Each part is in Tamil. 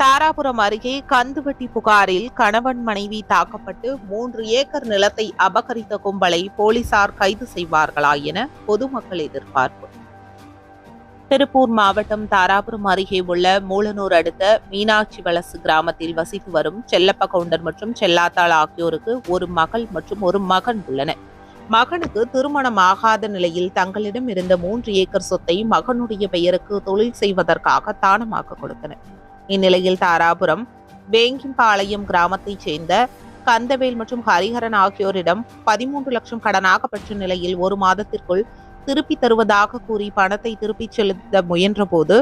தாராபுரம் அருகே கந்துவட்டி புகாரில் கணவன் மனைவி தாக்கப்பட்டு மூன்று ஏக்கர் நிலத்தை அபகரித்த கும்பலை போலீசார் கைது செய்வார்களா என பொதுமக்கள் எதிர்பார்ப்பு. திருப்பூர் மாவட்டம் தாராபுரம் அருகே உள்ள மூலனூர் அடுத்த மீனாட்சி வலசு கிராமத்தில் வசித்து வரும் செல்லப்ப கவுண்டர் மற்றும் செல்லாத்தாள் ஆகியோருக்கு ஒரு மகள் மற்றும் ஒரு மகன் உள்ளனர். மகனுக்கு திருமணம் ஆகாத நிலையில் தங்களிடம் இருந்த மூன்று ஏக்கர் சொத்தை மகனுடைய பெயருக்கு தொழில் செய்வதற்காக தானமாக கொடுத்தனர். இந்நிலையில் தாராபுரம் வேங்கிம்பாளையம் கிராமத்தைச் சேர்ந்த கந்தவேல் மற்றும் ஹரிஹரன் ஆகியோரிடம் பதிமூன்று லட்சம் கடனாக பெற்ற நிலையில் ஒரு மாதத்திற்குள் திருப்பி தருவதாக கூறி பணத்தை திருப்பிச் செலுத்த முயன்றபோது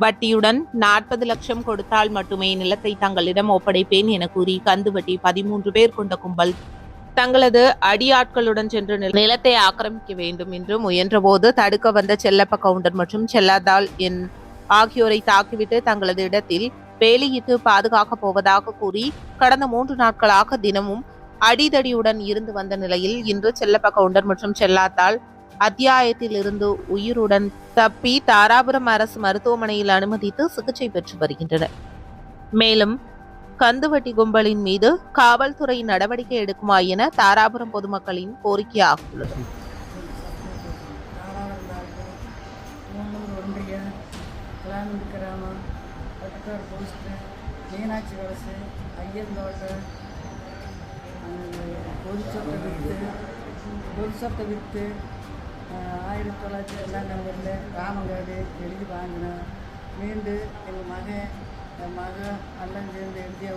வட்டியுடன் நாற்பது லட்சம் கொடுத்தால் மட்டுமே நிலத்தை தங்களிடம் ஒப்படைப்பேன் என கூறி கந்துவட்டி பதிமூன்று பேர் கொண்ட கும்பல் தங்களது அடியாட்களுடன் சென்று நில- நிலத்தை ஆக்கிரமிக்க வேண்டும் என்று முயன்றபோது தடுக்க வந்த செல்லப்ப கவுண்டர் மற்றும் செல்லாதால் என் ஆகியோரை தாக்கிவிட்டு தங்களது இடத்தில் வேலையிட்டு பாதுகாக்கப் போவதாக கூறி கடந்த மூன்று நாட்களாக தினமும் அடிதடியுடன் இருந்து வந்த நிலையில் இன்று செல்லப்ப கவுண்டர் மற்றும் செல்லாத்தால் அத்தியாயத்திலிருந்து உயிருடன் தப்பி தாராபுரம் அரசு மருத்துவமனையில் அனுமதித்து சிகிச்சை பெற்று வருகின்றனர். மேலும் கந்துவட்டி கும்பலின் மீது காவல்துறை நடவடிக்கை எடுக்குமா என தாராபுரம் பொதுமக்களின் கோரிக்கையாக உள்ளது. கிளானூர் கிராமம் பட்டுக்காடு போஸ்ட்டு மீனாட்சி வலசு ஐயந்தோட்டை பொது சொத்தை விற்று பொது சொத்தை விற்று ஆயிரத்தி தொள்ளாயிரத்தி ரெண்டாம் நம்பரில் ராமங்காடு எழுதி வாங்கினோம் மீண்டு எங்கள் மகன் என் மகன் எல்லாம் சேர்ந்து எழுதி